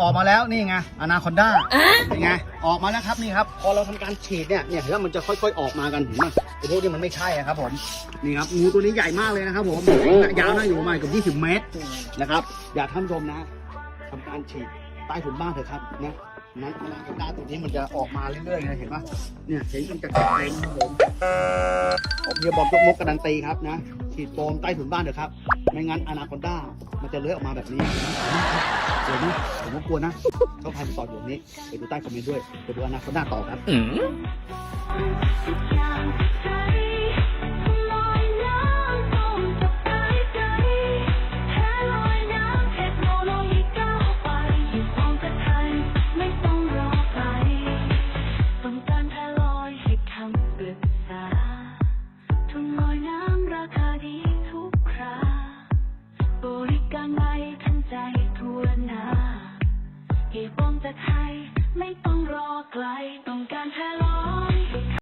ออกมาแล้วนี่ไงอนาคอนด้าเป็นไงออกมาแล้วครับนี่ครับ พอเราทำการฉีดเนี่ยเนี่ยเห็นว่ามันจะค่อย ๆออกมากันเห็นไหมไอ้พวกนี้มันไม่ใช่อะครับผมนี่ครับงูตัวนี้ใหญ่มากเลยนะครับผมยาวน่าอยู่ประมาณเกือบ20 เมตรนะครับ อยากท่านผู้ชมนะทำการฉีดใต้ถุนบ้านเถอะครับนะนั้นอนาคอนด้าตัวนี้มันจะออกมาเรื่อยๆนะเห็นปะเนี่ยเห็นมันจะเก็บเลยครับผมผมเฮียบอมยกมกการันตีครับนะฉีดโฟมใต้ถุนบ้านเถอะครับไม่งั้นอนาคอนด้ามันจะเลื้อยออกมาแบบนี้ เดี๋ยวนี้ผมก็กลัวนะเขาพายต่ออยู่ตรงนี้ไปดูใต้คอมเมนต์ด้วยไปดูอนาคอนด้าต่อครับต้องการแพลอยให้คำปรึกษาทุนลอยน้ำราคาดี จากไทยไม่ต้องรอไกล ต้องการแค่